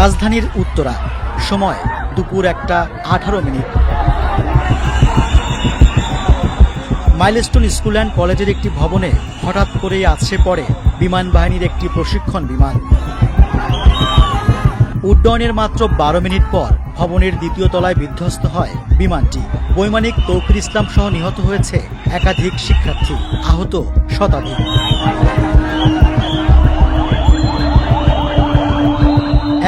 রাজধানীর উত্তরা। সময় দুপুর একটা আঠারো মিনিট। মাইলস্টোন স্কুল অ্যান্ড কলেজের একটি ভবনে হঠাৎ করেই আছে পড়ে বিমান বাহিনীর একটি প্রশিক্ষণ বিমান। উড্ডয়নের মাত্র বারো মিনিট পর ভবনের দ্বিতীয় তলায় বিধ্বস্ত হয় বিমানটি। বৈমানিক তৌকির ইসলাম সহ নিহত হয়েছে একাধিক শিক্ষার্থী, আহত শতাধিক।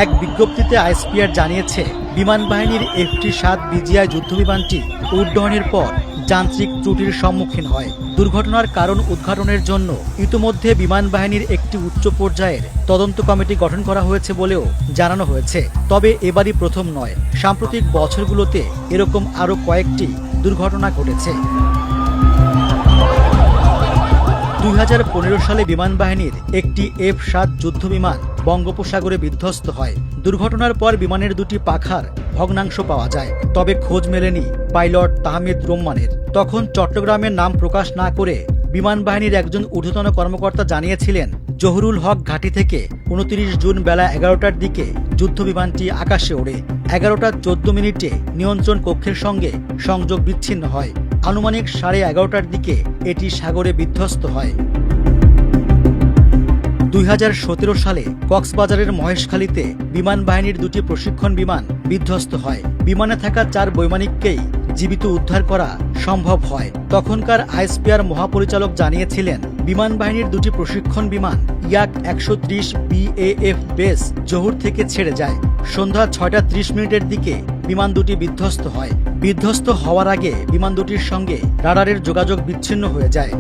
এক বিজ্ঞপ্তিতে আইএসপিআর জানিয়েছে বিমান বাহিনীর এফটি সাত বিজিআই যুদ্ধবিমানটি উড্ডয়নের পর যান্ত্রিক ত্রুটির সম্মুখীন হয়। দুর্ঘটনার কারণ উদ্ঘাটনের জন্য ইতোমধ্যে বিমান বাহিনীর একটি উচ্চ পর্যায়ের তদন্ত কমিটি গঠন করা হয়েছে বলেও জানানো হয়েছে। তবে এবারই প্রথম নয়, সাম্প্রতিক বছরগুলোতে এরকম আরও কয়েকটি দুর্ঘটনা ঘটেছে। দু হাজার পনেরো সালে বিমান বাহিনীর একটি এফ সাত যুদ্ধ বিমান বঙ্গোপসাগরে বিধ্বস্ত হয়। দুর্ঘটনার পর বিমানের দুটি পাখার ভগ্নাংশ পাওয়া যায়। তবে খোঁজ মেলেনি পাইলট তাহমিদ রোম্মানের। তখন চট্টগ্রামের নাম প্রকাশ না করে বিমান বাহিনীর একজন ঊর্ধ্বতন কর্মকর্তা জানিয়েছিলেন, জহুরুল হক ঘাঁটি থেকে উনত্রিশ জুন বেলা এগারোটার দিকে যুদ্ধ বিমানটি আকাশে ওড়ে। এগারোটা চোদ্দ মিনিটে নিয়ন্ত্রণ কক্ষের সঙ্গে সংযোগ বিচ্ছিন্ন হয়। আনুমানিক সাড়ে এগারোটার দিকে এটি সাগরে বিধ্বস্ত হয়। দুই হাজার সতেরো সালে কক্সবাজারের মহেশখালীতে বিমান বাহিনীর দুটি প্রশিক্ষণ বিমান বিধ্বস্ত হয়। বিমানে থাকা চার বৈমানিককেই জীবিত উদ্ধার করা সম্ভব হয়। তখনকার আইএসপিআর মহাপরিচালক জানিয়েছিলেন বিমান বাহিনীর দুটি প্রশিক্ষণ বিমান ইয়াক একশো ত্রিশ বিএএফ বেস জহুর থেকে ছেড়ে যায়। সন্ধ্যা ছয়টা ত্রিশ মিনিটের দিকে বিমান দুটি বিধ্বস্ত হয়। বিধ্বস্ত হওয়ার আগে বিমান দুটির সঙ্গে রাডারের যোগাযোগ বিচ্ছিন্ন হয়ে যায়।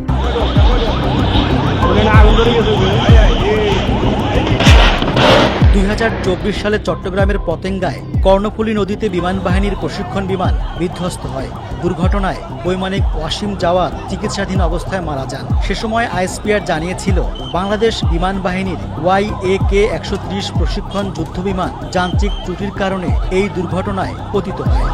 দুই হাজার চব্বিশ সালে চট্টগ্রামের পতেঙ্গায় কর্ণফুলী নদীতে বিমান বাহিনীর প্রশিক্ষণ বিমান বিধ্বস্ত হয়। দুর্ঘটনায় বৈমানিক ওয়াসিম জাওয়াদ চিকিৎসাধীন অবস্থায় মারা যান। সে সময় আইএসপিআর জানিয়েছিল, বাংলাদেশ বিমান বাহিনীর ওয়াই এ কে একশো ত্রিশ প্রশিক্ষণ যুদ্ধবিমান যান্ত্রিক ত্রুটির কারণে এই দুর্ঘটনায় পতিত হয়।